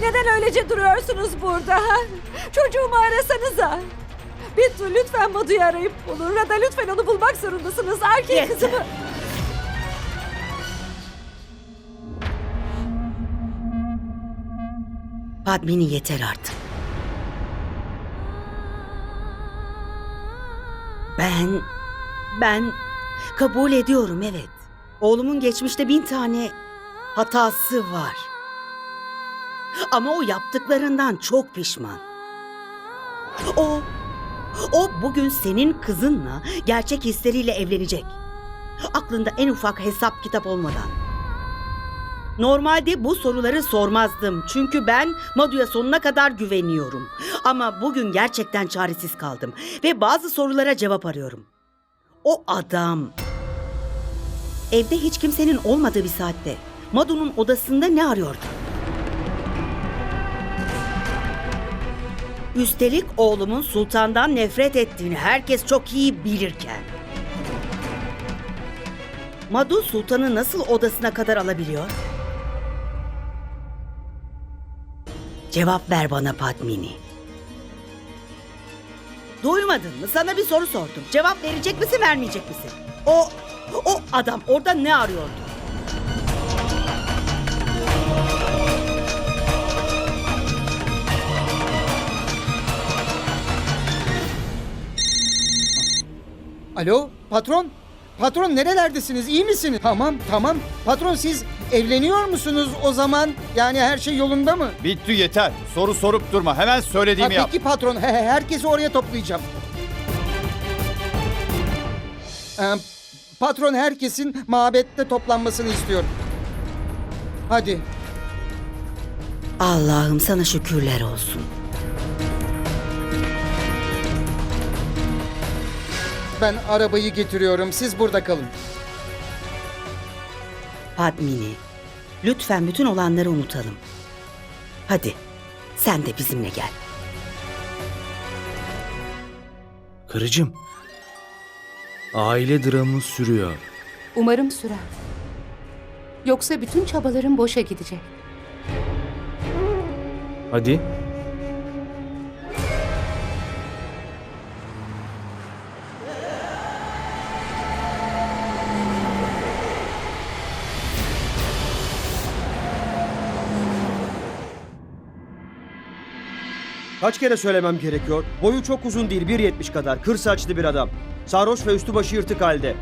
Neden öylece duruyorsunuz burada? Çocuğumu arasanıza. Bittu lütfen Madu'yu arayıp bulun. Rada lütfen onu bulmak zorundasınız. Erkek Yeter. kızımı. Padmini yeter artık. Ben, ben kabul ediyorum evet. Oğlumun geçmişte bin tane hatası var. Ama o yaptıklarından çok pişman. O, o bugün senin kızınla gerçek hisleriyle evlenecek. Aklında en ufak hesap kitap olmadan. Normalde bu soruları sormazdım. Çünkü ben Madu'ya sonuna kadar güveniyorum. Ama bugün gerçekten çaresiz kaldım. Ve bazı sorulara cevap arıyorum. O adam... Evde hiç kimsenin olmadığı bir saatte Madu'nun odasında ne arıyordu? Üstelik oğlumun sultandan nefret ettiğini herkes çok iyi bilirken. Madu sultanı nasıl odasına kadar alabiliyor? Cevap ver bana Padmini. Duymadın mı? Sana bir soru sordum. Cevap verecek misin, vermeyecek misin? O, o adam orada ne arıyordu? Alo patron? Patron nerelerdesiniz? İyi misiniz? Tamam tamam. Patron siz evleniyor musunuz o zaman? Yani her şey yolunda mı? Bitti yeter. Soru sorup durma. Hemen Ha, söylediğimi yap. peki patron. He, he, herkesi oraya toplayacağım. Ee, patron herkesin mabette toplanmasını istiyor. Hadi. Allah'ım sana şükürler olsun. Ben arabayı getiriyorum. Siz burada kalın. Padmini, lütfen bütün olanları unutalım. Hadi, sen de bizimle gel. Karıcığım. Aile dramı sürüyor. Umarım sürer. Yoksa bütün çabalarım boşa gidecek. Hadi. Kaç kere söylemem gerekiyor? Boyu çok uzun değil, 1.70 kadar. Kır saçlı bir adam. Sarhoş ve üstü başı yırtık halde.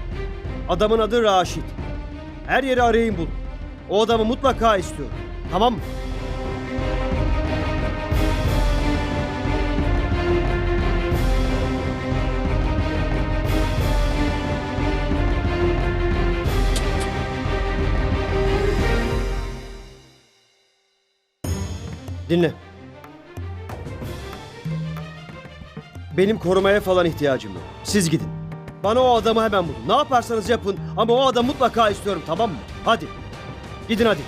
Adamın adı Raşit. Her yeri arayın bul. O adamı mutlaka istiyorum. Tamam mı? Dinle. Benim korumaya falan ihtiyacım yok. Siz gidin. Bana o adamı hemen bulun. Ne yaparsanız yapın ama o adamı mutlaka istiyorum tamam mı? Hadi. Gidin hadi.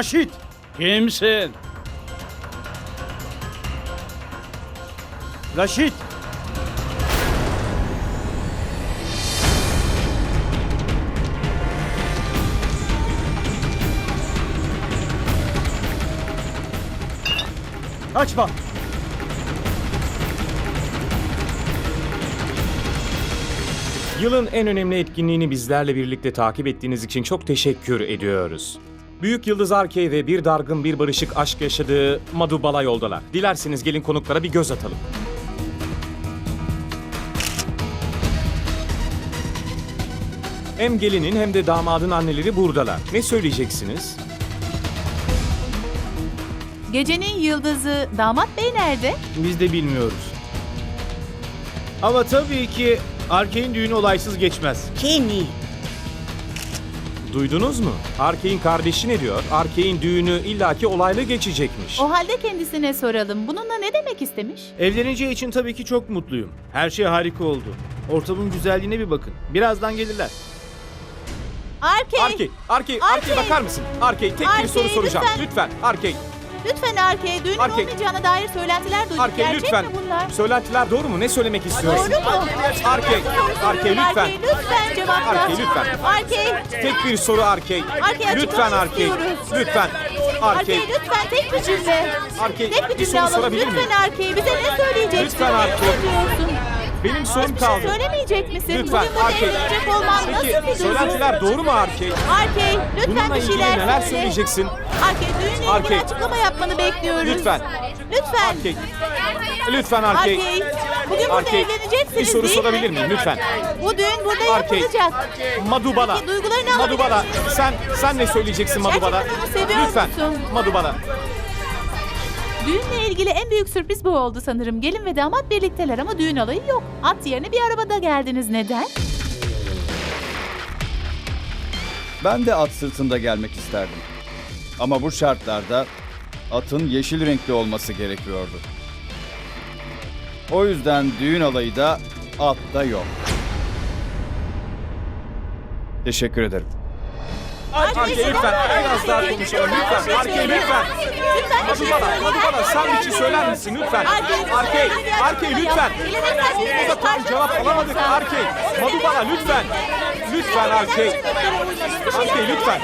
Raşit! Kimsin? Raşit! Kaçma! Yılın en önemli etkinliğini bizlerle birlikte takip ettiğiniz için çok teşekkür ediyoruz. Büyük Yıldız Arkey ve bir dargın bir barışık aşk yaşadığı Madubala yoldalar. Dilerseniz gelin konuklara bir göz atalım. Hem gelinin hem de damadın anneleri buradalar. Ne söyleyeceksiniz? Gecenin yıldızı damat bey nerede? Biz de bilmiyoruz. Ama tabii ki Arkey'in düğünü olaysız geçmez. Kenny. Duydunuz mu? Arkey'in kardeşi ne diyor? Arkey'in düğünü illaki olaylı geçecekmiş. O halde kendisine soralım. Bununla ne demek istemiş? Evleneceği için tabii ki çok mutluyum. Her şey harika oldu. Ortamın güzelliğine bir bakın. Birazdan gelirler. Arkey! Arkey, Arkey, Arkey Arkey! bakar mısın? Arkey, tek bir Arkey, soru soracağım. lütfen. Lütfen, Arkey. Lütfen Arkey, düğünün Arkey. olmayacağına dair söylentiler duyduk. Arkey Gerçek lütfen. mi bunlar? Söylentiler doğru mu? Ne söylemek istiyorsun? Doğru mu? Arkey, Arkey lütfen. Arkey lütfen cevapla. Arkey, lütfen. Arkey, Tek bir soru Arkey. Arkey, Lütfen Arkey. istiyoruz. Lütfen. Arkey Arkey. lütfen tek bir cümle. Arkey, Tek bir bir cümle soru alalım. sorabilir miyim? Lütfen Arkey, bize ne söyleyeceksin? Lütfen Ne Arkey. söylüyorsun? Benim sorum şey kaldı. söylemeyecek misin? Lütfen Bugün burada Arkey. evlenecek olman nasıl bir Peki duygu? söylentiler doğru mu Arkey? Arkey, lütfen Bununla bir ilgili şeyler neler söyle. söyleyeceksin? Arkey, düğünle ilgili Arkey. açıklama yapmanı bekliyoruz. Lütfen. Lütfen. Arkey. Lütfen Arkey. Arkey, bugün burada Arkey, evleneceksiniz bir soru değil sorabilir mi? miyim lütfen? Bu düğün burada Arkey. yapılacak. Madubala. Peki, duygularını alabilir Madubala. miyim? Sen sen ne söyleyeceksin Madubala? Gerçekten onu seviyor Lütfen. musun? Madubala. Düğünle ilgili en büyük sürpriz bu oldu sanırım. Gelin ve damat birlikteler ama düğün alayı yok. At yerine bir arabada geldiniz. Neden? Ben de at sırtında gelmek isterdim. Ama bu şartlarda atın yeşil renkli olması gerekiyordu. O yüzden düğün alayı da atta yok. Teşekkür ederim. Arkey lütfen biraz daha konuşalım lütfen. Arkey lütfen. Şey Madubala, söyleyin. Madubala sen bir şey söyler misin lütfen? Arkey, Arkey lütfen. Burada tam cevap alamadık Arkey. Madubala lütfen. Lütfen Arkey. Arkey lütfen.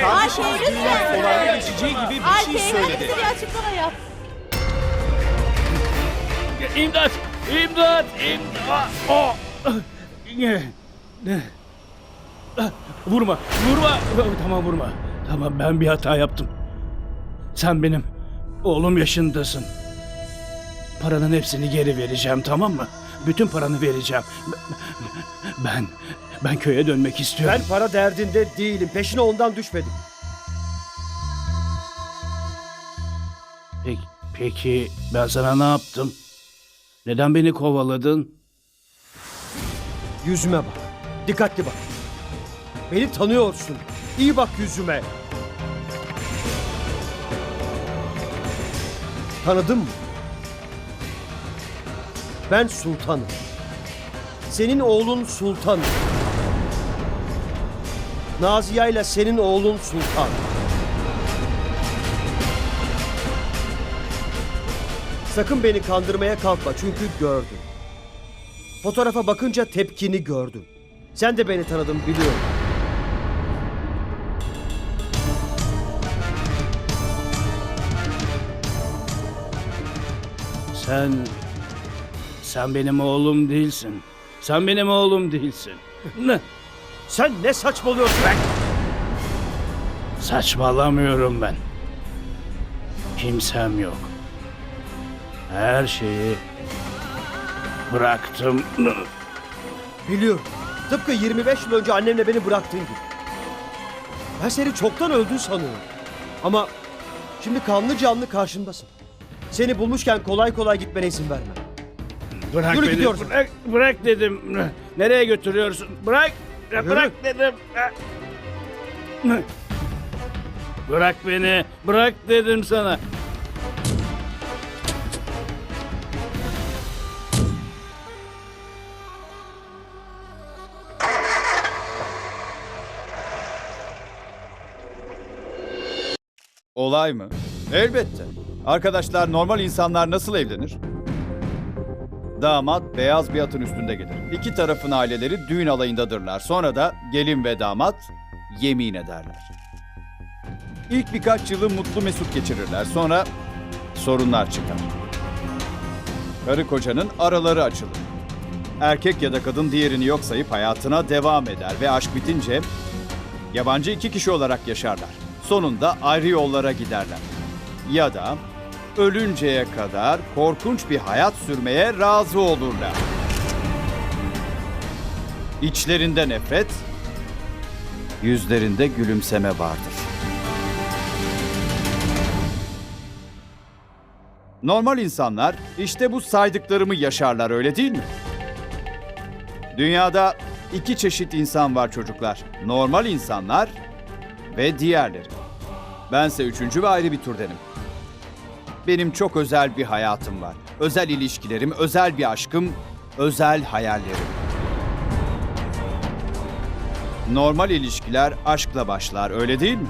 Kardeşimiz düğünün olayla geçeceği gibi bir şey söyledi. bir açıklama yap. İmdat! İmdat! İmdat! Oh! Vurma! Vurma! Tamam vurma. Tamam ben bir hata yaptım. Sen benim oğlum yaşındasın. Paranın hepsini geri vereceğim tamam mı? Bütün paranı vereceğim. Ben ben köye dönmek istiyorum. Ben para derdinde değilim. Peşine ondan düşmedim. Peki, peki ben sana ne yaptım? Neden beni kovaladın? Yüzüme bak. Dikkatli bak. Beni tanıyorsun. İyi bak yüzüme. Tanıdın mı? Ben sultanım. Senin oğlun sultan. Naziye ile senin oğlun sultan. Sakın beni kandırmaya kalkma çünkü gördüm. Fotoğrafa bakınca tepkini gördüm. Sen de beni tanıdın biliyorum. Sen sen benim oğlum değilsin. Sen benim oğlum değilsin. Ne? Sen ne saçmalıyorsun? Saçmalamıyorum ben. Kimsem yok. Her şeyi bıraktım. Biliyorum. Tıpkı 25 yıl önce annemle beni bıraktığın gibi. Ben seni çoktan öldün sanıyorum. Ama şimdi kanlı canlı karşındasın. Seni bulmuşken kolay kolay gitmene izin vermem. Bırak Yürü beni. gidiyorsun. Bırak, bırak dedim. Nereye götürüyorsun? Bırak. Bırak dedim. Bırak beni. Bırak dedim sana. Olay mı? Elbette. Arkadaşlar normal insanlar nasıl evlenir? Damat beyaz bir atın üstünde gelir. İki tarafın aileleri düğün alayındadırlar. Sonra da gelin ve damat yemin ederler. İlk birkaç yılı mutlu mesut geçirirler. Sonra sorunlar çıkar. Karı kocanın araları açılır. Erkek ya da kadın diğerini yok sayıp hayatına devam eder ve aşk bitince yabancı iki kişi olarak yaşarlar. sonunda ayrı yollara giderler. Ya da ölünceye kadar korkunç bir hayat sürmeye razı olurlar. İçlerinde nefret, yüzlerinde gülümseme vardır. Normal insanlar işte bu saydıklarımı yaşarlar öyle değil mi? Dünyada iki çeşit insan var çocuklar. Normal insanlar ve diğerleri. Bense üçüncü ve ayrı bir türdenim. Benim çok özel bir hayatım var. Özel ilişkilerim, özel bir aşkım, özel hayallerim. Normal ilişkiler aşkla başlar, öyle değil mi?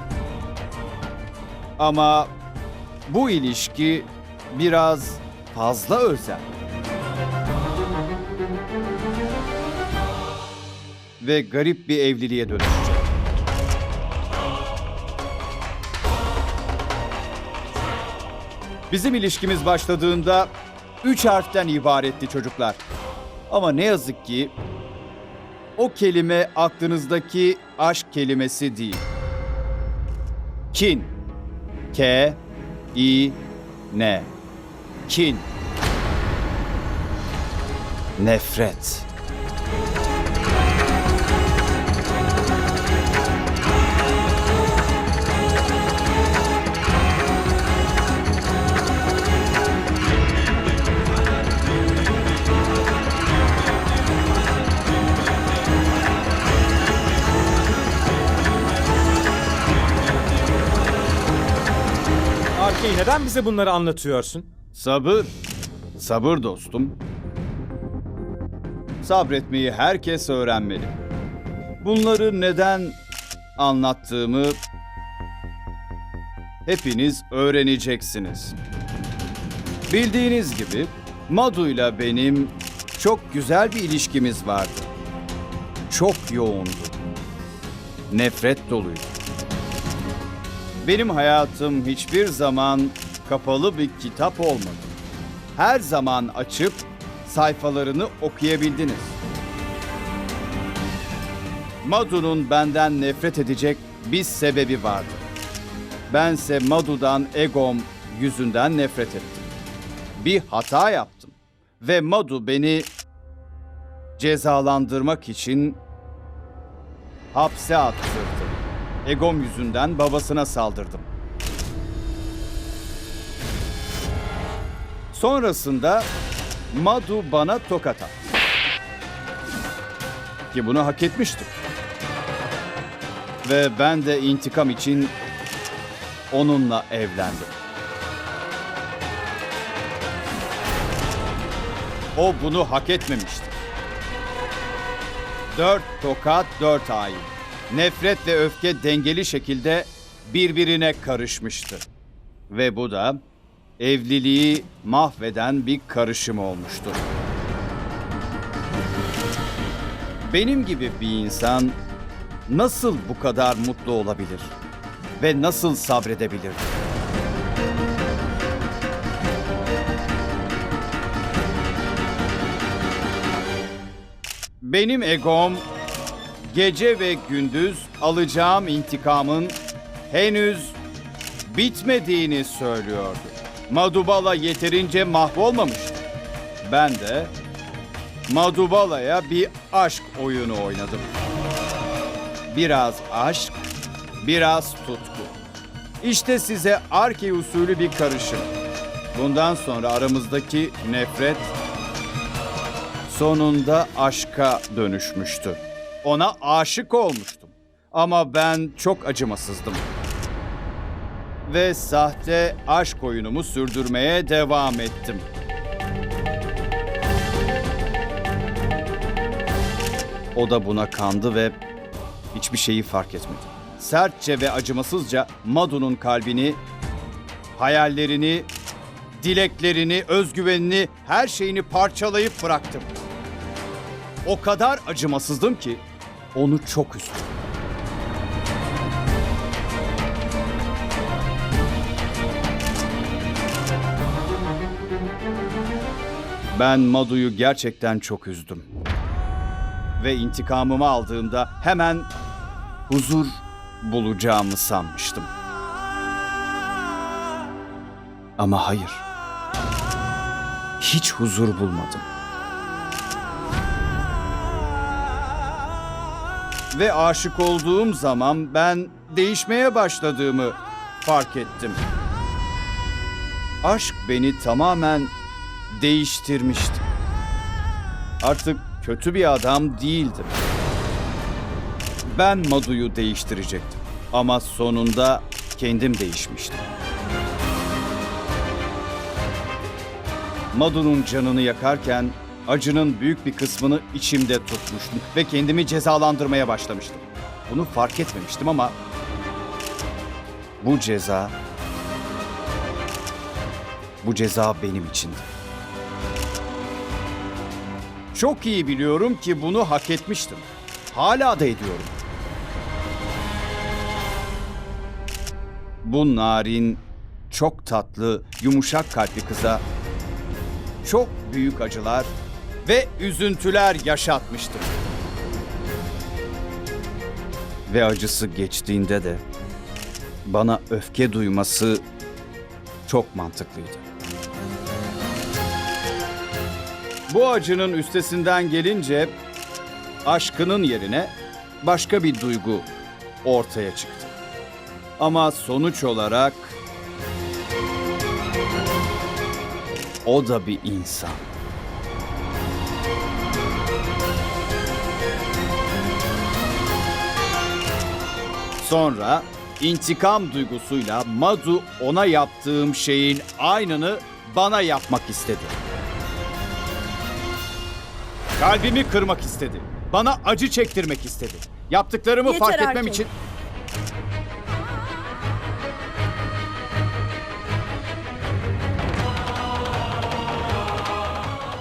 Ama bu ilişki biraz fazla özel. Ve garip bir evliliğe dönüşecek. Bizim ilişkimiz başladığında üç harften ibaretti çocuklar. Ama ne yazık ki o kelime aklınızdaki aşk kelimesi değil. Kin. K, I, N. Kin. Nefret. Arkey neden bize bunları anlatıyorsun? Sabır. Sabır dostum. Sabretmeyi herkes öğrenmeli. Bunları neden anlattığımı hepiniz öğreneceksiniz. Bildiğiniz gibi Madu'yla benim çok güzel bir ilişkimiz vardı. Çok yoğundu. Nefret doluydu. Benim hayatım hiçbir zaman kapalı bir kitap olmadı. Her zaman açıp sayfalarını okuyabildiniz. Madu'nun benden nefret edecek bir sebebi vardı. Bense Madu'dan egom yüzünden nefret ettim. Bir hata yaptım ve Madu beni cezalandırmak için hapse attırdı. Egom yüzünden babasına saldırdım. Sonrasında Madu bana tokat attı. Ki bunu hak etmiştim. Ve ben de intikam için onunla evlendim. O bunu hak etmemişti. Dört tokat, dört hain. Nefret ve öfke dengeli şekilde birbirine karışmıştı. Ve bu da evliliği mahveden bir karışım olmuştu. Benim gibi bir insan nasıl bu kadar mutlu olabilir ve nasıl sabredebilir? Benim egom gece ve gündüz alacağım intikamın henüz bitmediğini söylüyordu. Madubala yeterince mahvolmamıştı. Ben de Madubala'ya bir aşk oyunu oynadım. Biraz aşk, biraz tutku. İşte size Arke usulü bir karışım. Bundan sonra aramızdaki nefret sonunda aşka dönüşmüştü. Ona aşık olmuştum. Ama ben çok acımasızdım. Ve sahte aşk oyunumu sürdürmeye devam ettim. O da buna kandı ve hiçbir şeyi fark etmedi. Sertçe ve acımasızca Madu'nun kalbini, hayallerini, dileklerini, özgüvenini, her şeyini parçalayıp bıraktım. O kadar acımasızdım ki onu çok üzdü. Ben Madu'yu gerçekten çok üzdüm. Ve intikamımı aldığımda hemen huzur bulacağımı sanmıştım. Ama hayır. Hiç huzur bulmadım. Ve aşık olduğum zaman ben değişmeye başladığımı fark ettim. Aşk beni tamamen değiştirmişti. Artık kötü bir adam değildim. Ben Madu'yu değiştirecektim. Ama sonunda kendim değişmiştim. Madu'nun canını yakarken acının büyük bir kısmını içimde tutmuştum ve kendimi cezalandırmaya başlamıştım. Bunu fark etmemiştim ama bu ceza bu ceza benim içindi. Çok iyi biliyorum ki bunu hak etmiştim. Hala da ediyorum. Bu narin, çok tatlı, yumuşak kalpli kıza çok büyük acılar ve üzüntüler yaşatmıştım. Ve acısı geçtiğinde de bana öfke duyması çok mantıklıydı. Bu acının üstesinden gelince aşkının yerine başka bir duygu ortaya çıktı. Ama sonuç olarak o da bir insan. Sonra intikam duygusuyla Madu ona yaptığım şeyin aynını bana yapmak istedi. Kalbimi kırmak istedi. Bana acı çektirmek istedi. Yaptıklarımı Yeter fark etmem artık. için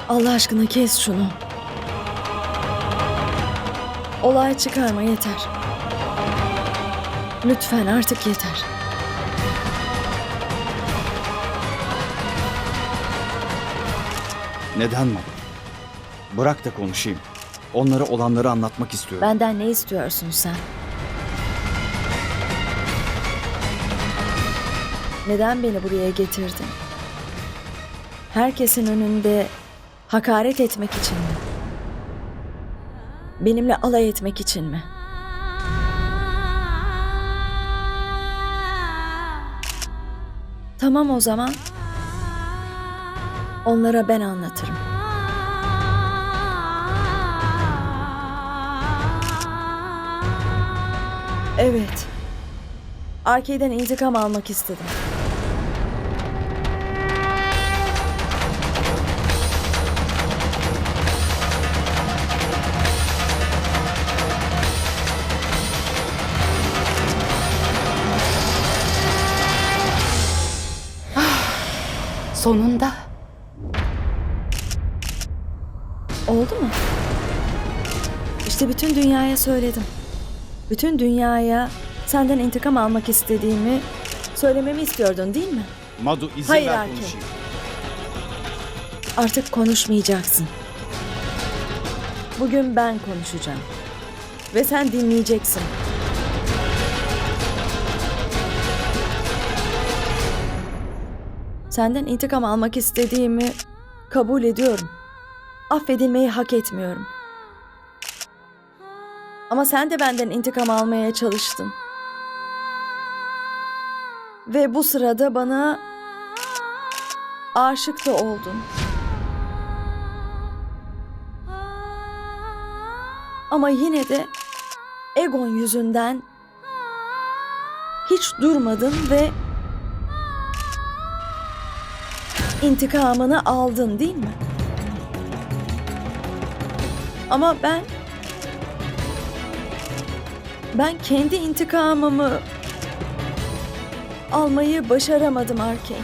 Allah aşkına kes şunu. Olay çıkarma yeter. Lütfen artık yeter. neden Madu? Bırak da konuşayım. Onlara olanları anlatmak istiyorum. Benden ne istiyorsun sen? Neden beni buraya getirdin? Herkesin önünde hakaret etmek için mi? Benimle alay etmek için mi? Tamam o zaman. Onlara ben anlatırım. Evet. Arcade'den intikam almak istedim. Sonunda. Oldu mu? İşte bütün dünyaya söyledim. Bütün dünyaya senden intikam almak istediğimi söylememi istiyordun değil mi? Madu izin Hayır, ver Arke. konuşayım. Artık konuşmayacaksın. Bugün ben konuşacağım. Ve sen dinleyeceksin. Senden intikam almak istediğimi kabul ediyorum. Affedilmeyi hak etmiyorum. Ama sen de benden intikam almaya çalıştın. Ve bu sırada bana aşık da oldun. Ama yine de egon yüzünden hiç durmadın ve intikamını aldın değil mi? Ama ben ben kendi intikamımı almayı başaramadım Arkey.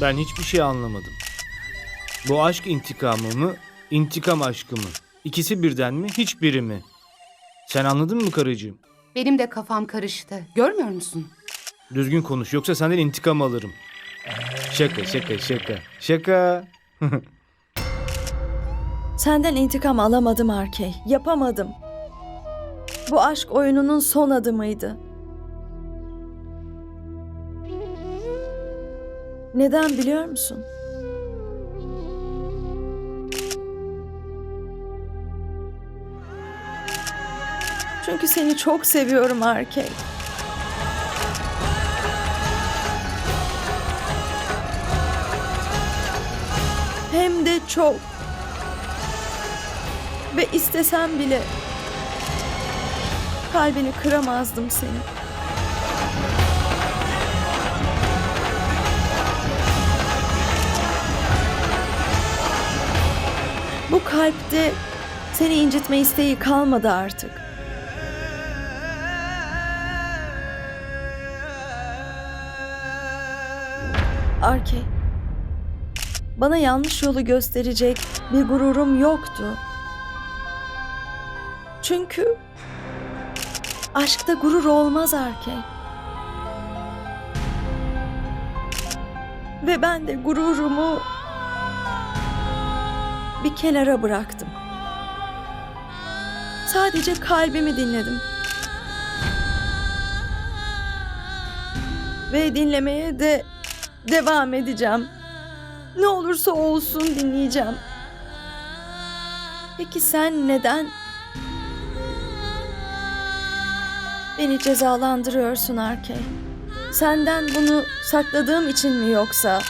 Ben hiçbir şey anlamadım. Bu aşk intikamı mı, intikam aşkı mı? İkisi birden mi, hiçbiri mi? Sen anladın mı karıcığım? Benim de kafam karıştı. Görmüyor musun? Düzgün konuş yoksa senden intikam alırım. Şaka şaka şaka. Şaka. Senden intikam alamadım Arkey. Yapamadım. Bu aşk oyununun son adımıydı. Neden biliyor musun? Çünkü seni çok seviyorum Arkey. Hem de çok. Ve istesem bile kalbini kıramazdım senin. Bu kalpte seni incitme isteği kalmadı artık. Arkey. Bana yanlış yolu gösterecek bir gururum yoktu. Çünkü aşkta gurur olmaz Arkey. Ve ben de gururumu bir kenara bıraktım. Sadece kalbimi dinledim. Ve dinlemeye de devam edeceğim. Ne olursa olsun dinleyeceğim. Peki sen neden beni cezalandırıyorsun Arkey? Senden bunu sakladığım için mi yoksa?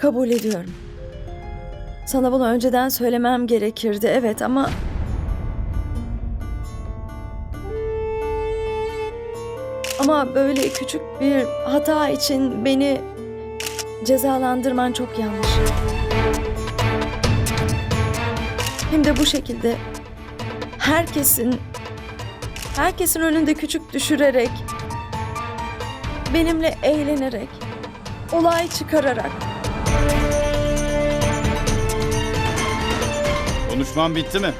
Kabul ediyorum. Sana bunu önceden söylemem gerekirdi evet ama Ama böyle küçük bir hata için beni cezalandırman çok yanlış. Hem de bu şekilde herkesin herkesin önünde küçük düşürerek benimle eğlenerek olay çıkararak Konuşman bitti mi?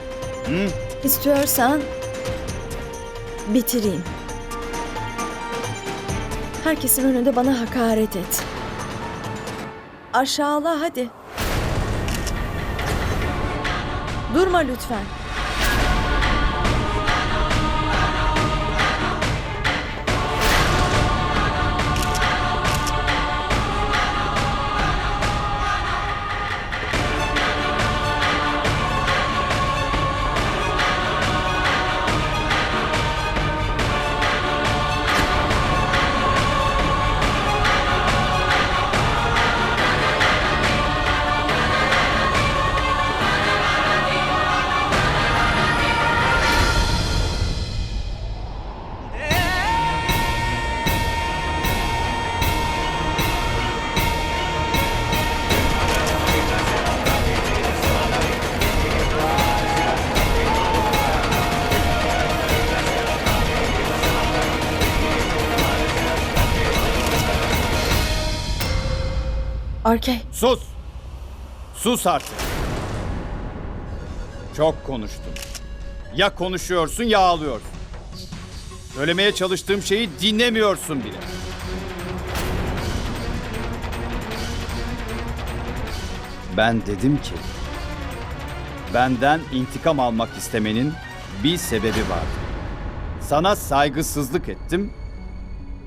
Hı? istiyorsan bitireyim. Herkesin önünde bana hakaret et. Aşağıla hadi. Durma lütfen. Arkey. Sus! Sus artık. Çok konuştun. Ya konuşuyorsun ya ağlıyorsun. Söylemeye çalıştığım şeyi dinlemiyorsun bile. Ben dedim ki benden intikam almak istemenin bir sebebi vardı. Sana saygısızlık ettim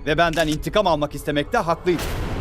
ve benden intikam almak istemekte haklıydın.